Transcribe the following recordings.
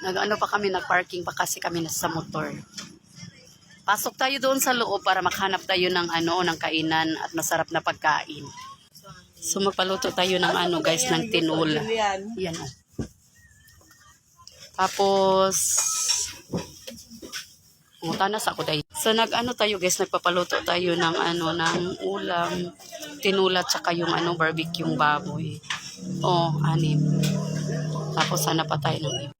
Nag-ano pa kami, nag-parking pa kasi kami nasa motor. Pasok tayo doon sa loob para makahanap tayo ng ano, ng kainan at masarap na pagkain. So magpaluto tayo ng ano guys, ng tinola. Yan. O. Tapos, Mutanas ako dahil. So nag-ano tayo guys, nagpapaluto tayo ng ano ng ulam, tinulat saka yung ano barbecue baboy. Oh, anim. Tapos sana pa tayo ng.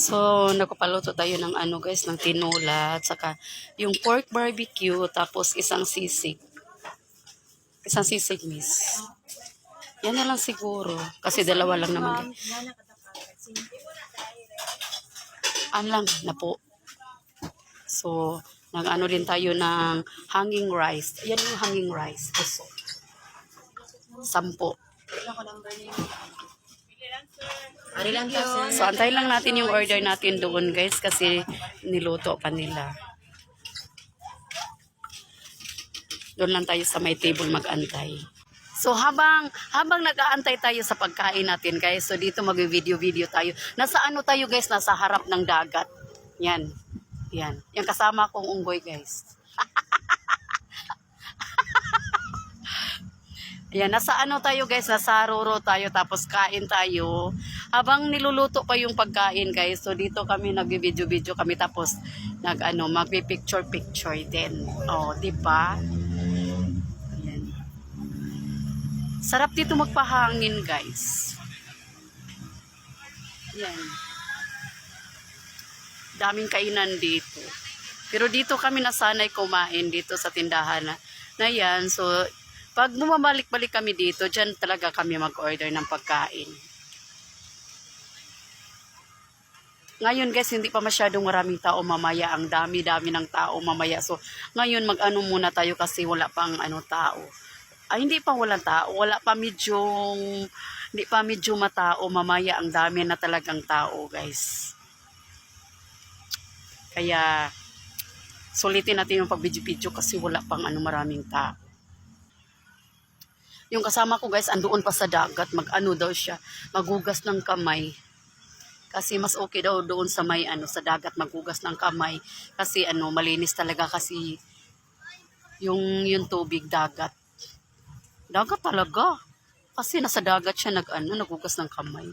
So nagpapaluto tayo ng ano guys, ng tinulat saka yung pork barbecue tapos isang sisig. Isang sisig miss. Yan na lang siguro kasi dalawa lang naman. An lang na po. So, nag-ano din tayo ng hanging rice. Yan yung hanging rice. Puso. Sampo. Sir. So, antay lang natin yung order natin doon, guys, kasi niluto pa nila. Doon lang tayo sa may table mag-antay. So habang habang nag-aantay tayo sa pagkain natin guys, so dito mag-video-video tayo. Nasa ano tayo guys? Nasa harap ng dagat. Yan. Yan. Yung kasama kong unggoy guys. Ayan, nasa ano tayo guys, nasa roro tayo tapos kain tayo. Habang niluluto pa yung pagkain guys, so dito kami nagbi-video-video kami tapos nag ano, magpi-picture-picture din. Oh, di ba? Ayan. Sarap dito magpahangin guys. Yan. Daming kainan dito. Pero dito kami nasanay kumain dito sa tindahan na, na yan. So, pag bumabalik-balik kami dito, dyan talaga kami mag-order ng pagkain. Ngayon guys, hindi pa masyadong maraming tao mamaya. Ang dami-dami ng tao mamaya. So, ngayon mag-ano muna tayo kasi wala pang ano tao. Ay, hindi pa walang tao. Wala pa medyong, hindi pa medyo matao. Mamaya ang dami na talagang tao guys. Kaya, sulitin natin yung pag-video-video kasi wala pang ano maraming tao. Yung kasama ko guys, andoon pa sa dagat, mag-ano daw siya, magugas ng kamay. Kasi mas okay daw doon sa may ano sa dagat maghugas ng kamay kasi ano malinis talaga kasi yung yung tubig dagat. Dagat talaga. Kasi nasa dagat siya nag ano naghugas ng kamay.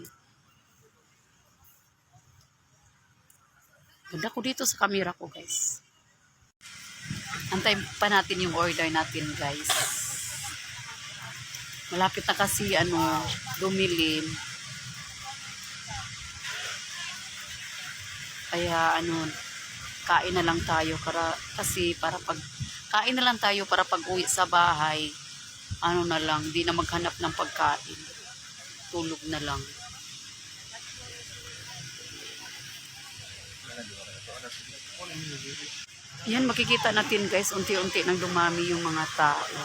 Ganda ko dito sa camera ko guys. Antay pa natin yung order natin guys. Malapit na kasi ano dumilim. Kaya ano, kain na lang tayo para kasi para pag kain na lang tayo para pag uwi sa bahay, ano na lang, di na maghanap ng pagkain. Tulog na lang. Yan, makikita natin guys, unti-unti nang dumami yung mga tao.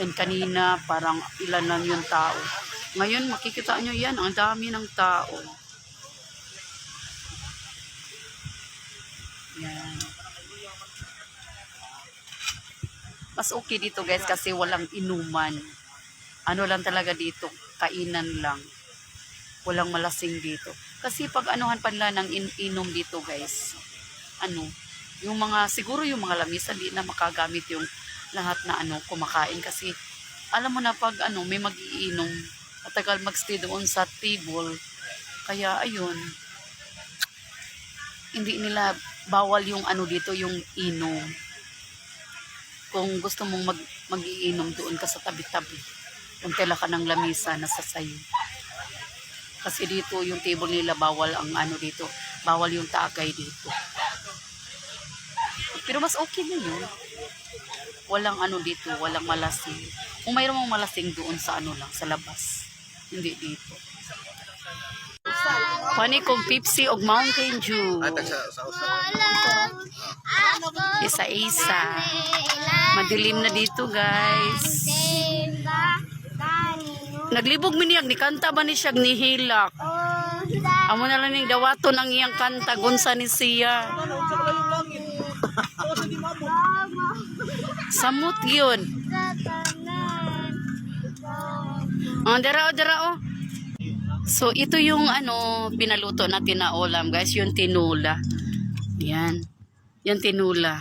Yan, kanina parang ilan lang yung tao. Ngayon, makikita nyo yan, ang dami ng tao. Yan. Mas okay dito guys kasi walang inuman. Ano lang talaga dito, kainan lang. Walang malasing dito. Kasi pag anuhan pa nila ng in- inom dito guys, ano, yung mga, siguro yung mga lamisa, di na makagamit yung lahat na ano, kumakain. Kasi, alam mo na pag ano, may magiinom, matagal magstay doon sa table. Kaya, ayun, hindi nila bawal yung ano dito, yung inom. Kung gusto mong mag, magiinom doon ka sa tabi-tabi. Kung tela ka ng lamisa, nasa sayo. Kasi dito, yung table nila, bawal ang ano dito. Bawal yung tagay dito. Pero mas okay na yun. Walang ano dito, walang malasing. Kung mayroon mong malasing doon sa ano lang, sa labas. Hindi dito. Pani kong Pepsi og Mountain Dew. Isa-isa. Madilim na dito, guys. Naglibog mi niyag, ni kanta ba ni siya ni hilak? Amo na lang ning dawaton ang iyang kanta, gunsa ni siya. Samot yun. Oh, dara o, dara o. So, ito yung ano, pinaluto natin na ulam, guys. Yung tinula. Yan. Yan tinula.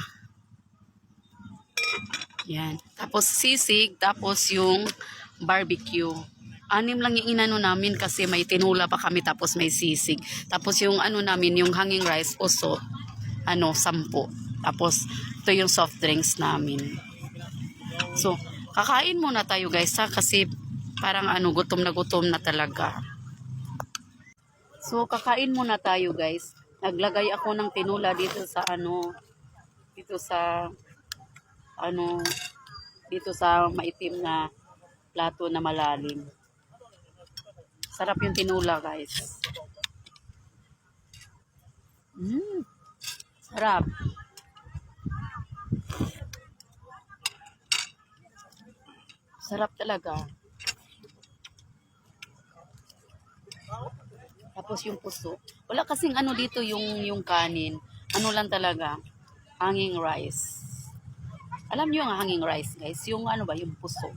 Yan. Tapos sisig, tapos yung barbecue. Anim lang yung inano namin kasi may tinula pa kami tapos may sisig. Tapos yung ano namin, yung hanging rice, puso, ano, sampo. Tapos ito yung soft drinks namin. So, kakain muna tayo guys ha kasi parang ano, gutom na gutom na talaga. So, kakain muna tayo guys. Naglagay ako ng tinula dito sa ano, dito sa ano, dito sa maitim na plato na malalim. Sarap yung tinula guys. Mm, sarap. Sarap talaga. Tapos yung puso. Wala kasing ano dito yung yung kanin. Ano lang talaga? Hanging rice. Alam niyo ang hanging rice, guys? Yung ano ba, yung puso.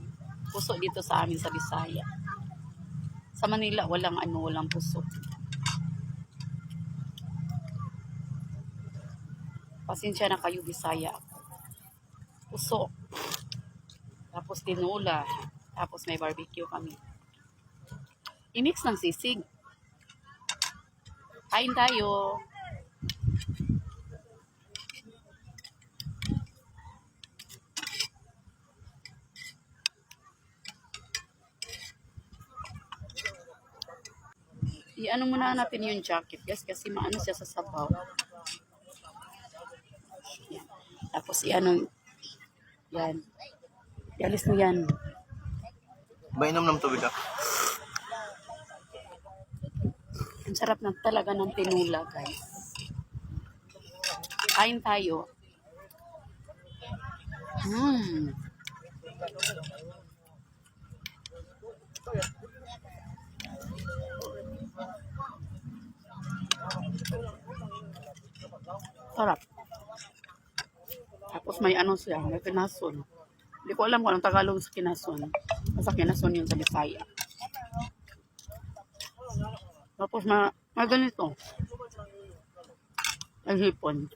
Puso dito sa amin sa Bisaya. Sa Manila, walang ano, walang puso. Pasensya na kayo, Bisaya ako. Puso. Tapos tinula. Tapos may barbecue kami. I-mix ng sisig. Kain tayo. I-ano muna natin yung jacket guys kasi maano siya sa sabaw. Tapos i-ano yan. Ialis mo yan. Mainom ng tubig ah. Ang sarap na talaga ng tinula, guys. Kain tayo. Hmm. Sarap. Tapos may ano siya, may kinason. Hindi ko alam kung anong Tagalog sa kinason. Basta kinason yun sa Bisaya. Tapos ma, ma ganito. Ay hipon.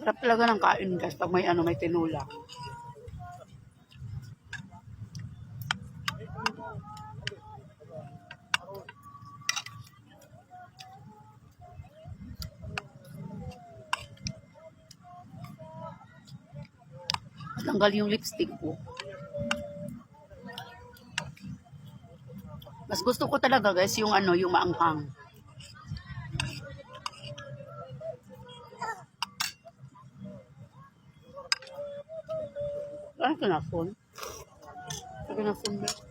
Sarap talaga ng kain guys pag may ano may tinula. Tanggal yung lipstick ko. Mas gusto ko talaga guys yung ano, yung maanghang. Ano kinapon? Ano kinapon ba?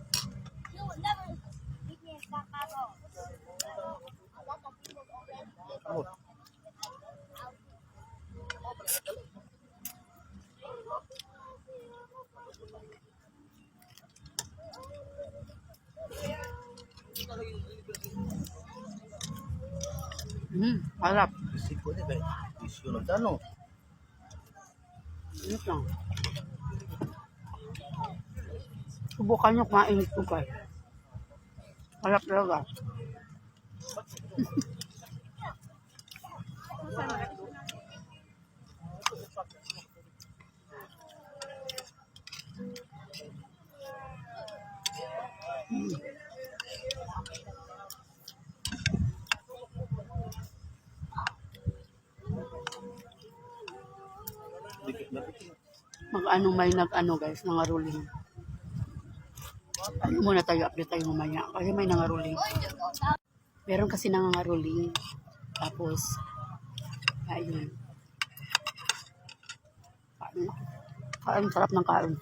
Hmm, harap. Isip ko di ba? Isyo ng tanong. Ano lang. Subukan nyo kumain ito guys. Harap talaga. Dikit ano may nag ano guys, nangaruling. Ano muna tayo, update tayo mamaya. Kasi may nangaruling. Meron kasi nangaruling. Tapos, ayun. Kain. Kain, sarap ng kain.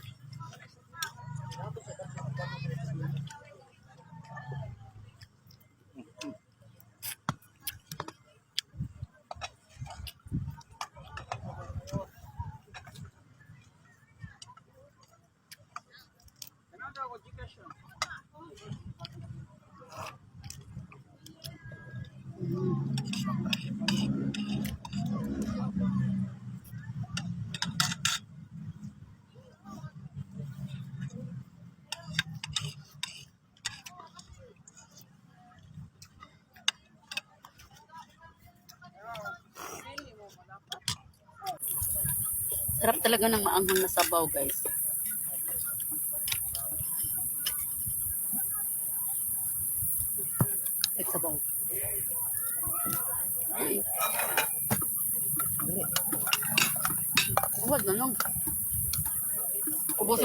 Sarap talaga ng maanghang na sabaw, guys.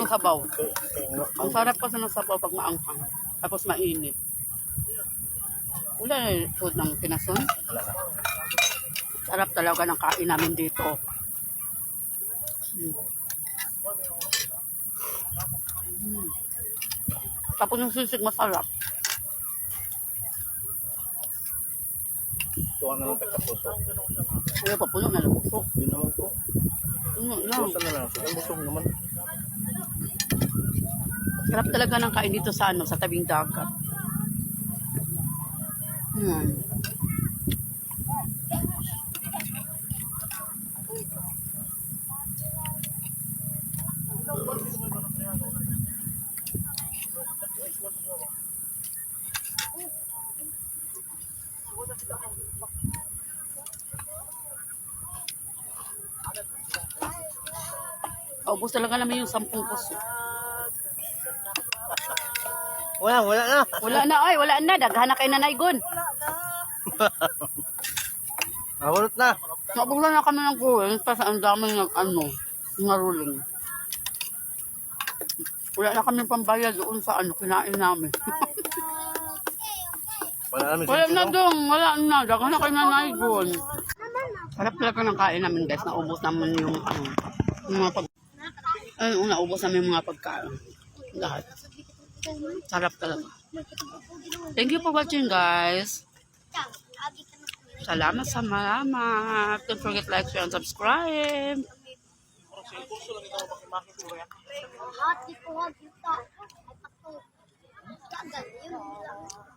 Ng sabaw. Ang sarap kasi ng sabaw pag maanghang. Tapos mainit. Wala na yung food ng na. Sarap talaga ng kain namin dito. Mm. Mm. Tapos yung sisig masarap. Tuwa na lang pagkapuso. Kaya pa puno na nabusok. Yun naman to. Puno lang. Puso na lang. Ang busog naman. Sarap talaga ng kain dito sa ano, sa tabing dagat. Hmm. Ubus talaga namin yung sampung puso. Wala, wala na. Wala na, ay, wala na. Daghan na kay Nanay Gon. Nawalot na. Nabulan na kami ng kuwin kasi ang dami ng ano, naruling. Wala na kami pambayad doon sa ano, kinain namin. Wala namin wala na doon, wala na. Daghan na kay Nanay Gon. Sarap talaga ng kain namin guys. Naubos naman yung ano, yung mga pag... Ay, naubos namin yung mga pagkain. Lahat. Sarap talaga. Thank you for watching guys. Salamat sa malamat. Don't forget like, share, and subscribe. Hati ko wag kita. Ay pato. Kagal yun lang.